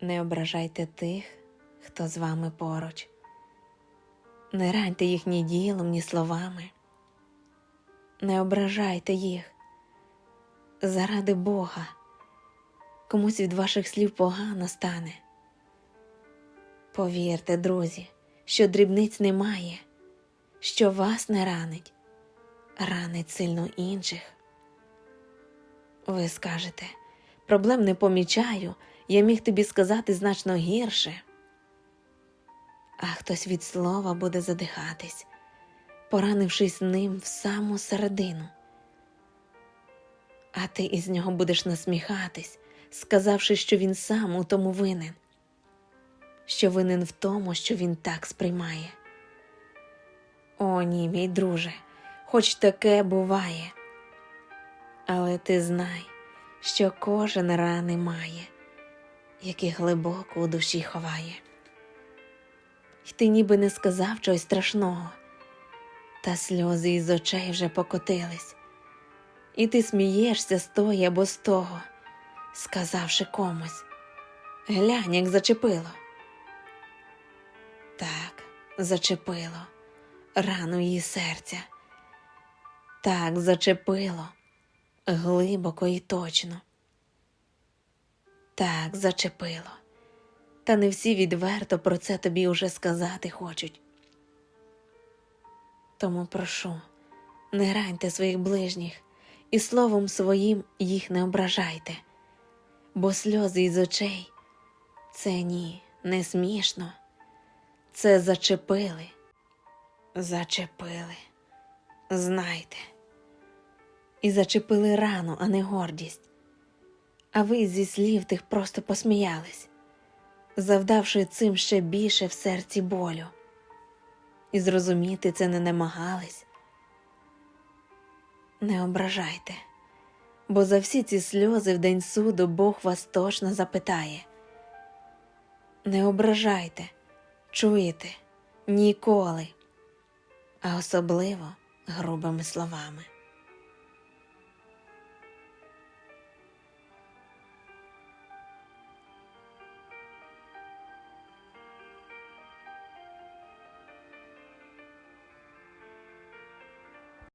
Не ображайте тих, хто з вами поруч. Не раньте їх ні ділом, ні словами. Не ображайте їх. Заради Бога. Комусь від ваших слів погано стане. Повірте, друзі, що дрібниць немає, що вас не ранить, ранить сильно інших. Ви скажете, проблем не помічаю, я міг тобі сказати значно гірше. А хтось від слова буде задихатись, поранившись ним в саму середину. А ти із нього будеш насміхатись, сказавши, що він сам у тому винен, що винен в тому, що він так сприймає. О, ні, мій друже, хоч таке буває. Але ти знай, що кожен рани має, які глибоко у душі ховає. І ти ніби не сказав чогось страшного, та сльози із очей вже покотились, і ти смієшся з тої або з того, сказавши комусь глянь, як зачепило. Так, зачепило рану її серця. Так зачепило глибоко і точно. Так зачепило. Та не всі відверто про це тобі уже сказати хочуть. Тому прошу, не раньте своїх ближніх і словом своїм їх не ображайте, бо сльози із очей це ні, не смішно, це зачепили, зачепили, знайте, і зачепили рану, а не гордість. А ви зі слів тих просто посміялись завдавши цим ще більше в серці болю, і зрозуміти це не намагались. Не ображайте, бо за всі ці сльози в день суду Бог вас точно запитає. Не ображайте, чуєте, ніколи, а особливо грубими словами.